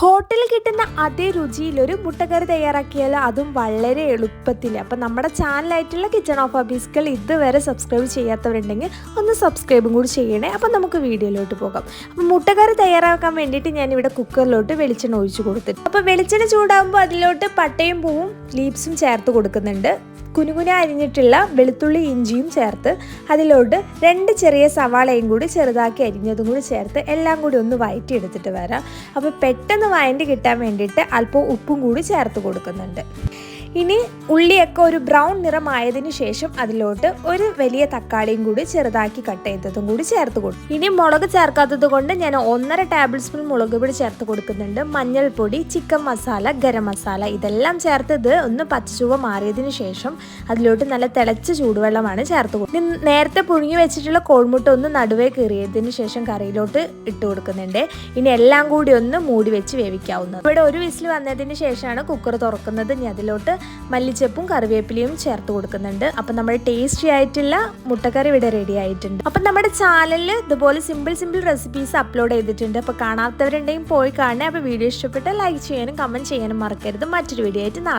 ഹോട്ടലിൽ കിട്ടുന്ന അതേ രുചിയിൽ ഒരു മുട്ടക്കറി തയ്യാറാക്കിയാൽ അതും വളരെ എളുപ്പത്തിൽ അപ്പം നമ്മുടെ ചാനലായിട്ടുള്ള കിച്ചൺ ഓഫ് ഓഫീസുകൾ ഇതുവരെ സബ്സ്ക്രൈബ് ചെയ്യാത്തവരുണ്ടെങ്കിൽ ഒന്ന് സബ്സ്ക്രൈബും കൂടി ചെയ്യണേ. അപ്പം നമുക്ക് വീഡിയോയിലോട്ട് പോകാം. അപ്പം മുട്ടക്കറി തയ്യാറാക്കാൻ വേണ്ടിയിട്ട് ഞാനിവിടെ കുക്കറിലോട്ട് വെളിച്ചെണ്ണ ഒഴിച്ചു കൊടുത്തിട്ട്. അപ്പോൾ വെളിച്ചെണ്ണ ചൂടാകുമ്പോൾ അതിലോട്ട് പട്ടയും പൂവും ലീപ്സും ചേർത്ത് കൊടുക്കുന്നുണ്ട്. കുനുകുന അരിഞ്ഞിട്ടുള്ള വെളുത്തുള്ളി ഇഞ്ചിയും ചേർത്ത് അതിലോട്ട് രണ്ട് ചെറിയ സവാളയും കൂടി ചെറുതാക്കി അരിഞ്ഞതും കൂടി ചേർത്ത് എല്ലാം കൂടി ഒന്ന് വയറ്റി എടുത്തിട്ട് വരാം. അപ്പോൾ പെട്ടെന്ന് വഴണ്ടി കിട്ടാൻ വേണ്ടിയിട്ട് അല്പം ഉപ്പും കൂടി ചേർത്ത് കൊടുക്കുന്നുണ്ട്. ഇനി ഉള്ളിയൊക്കെ ഒരു ബ്രൗൺ നിറമായതിനു ശേഷം അതിലോട്ട് ഒരു വലിയ തക്കാളിയും കൂടി ചെറുതാക്കി കട്ട് ചെയ്തതും കൂടി ചേർത്ത് കൊടുക്കും ഇനി മുളക് ചേർക്കാത്തത് കൊണ്ട് ഞാൻ ഒന്നര ടേബിൾ സ്പൂൺ മുളക് പൊടി ചേർത്ത് കൊടുക്കുന്നുണ്ട്. മഞ്ഞൾപ്പൊടി ചിക്കൻ മസാല ഗരം മസാല ഇതെല്ലാം ചേർത്തത് ഒന്ന് പച്ചച്ചുവ മാറിയതിനു ശേഷം അതിലോട്ട് നല്ല തിളച്ച ചൂടുവെള്ളമാണ് ചേർത്ത് കൊടുക്കുന്നത് നേരത്തെ പുഴുങ്ങി വെച്ചിട്ടുള്ള കോഴിമുട്ട ഒന്ന് നടുവേ കീറിയതിന് ശേഷം കറിയിലോട്ട് ഇട്ട് കൊടുക്കുന്നുണ്ട്. ഇനി എല്ലാം കൂടി ഒന്ന് മൂടി വെച്ച് വേവിക്കാവുന്നത് ഇവിടെ ഒരു വിസിൽ വന്നതിന് ശേഷമാണ് കുക്കർ തുറക്കുന്നത്. ഇനി അതിലോട്ട് മല്ലിച്ചപ്പും കറിവേപ്പിലയും ചേർത്ത് കൊടുക്കുന്നുണ്ട്. അപ്പം നമ്മുടെ ടേസ്റ്റി ആയിട്ടുള്ള മുട്ടക്കറി ഇവിടെ റെഡി ആയിട്ടുണ്ട്. അപ്പം നമ്മുടെ ചാനലിൽ ഇതുപോലെ സിമ്പിൾ സിമ്പിൾ റെസിപ്പീസ് അപ്ലോഡ് ചെയ്തിട്ടുണ്ട്. അപ്പോൾ കാണാത്തവരുണ്ടെങ്കിൽ പോയി കാണുക. അപ്പോൾ വീഡിയോ ഇഷ്ടപ്പെട്ടാൽ ലൈക്ക് ചെയ്യാനും കമന്റ് ചെയ്യാനും മറക്കരുത്. മറ്റൊരു വീഡിയോ ആയിട്ട്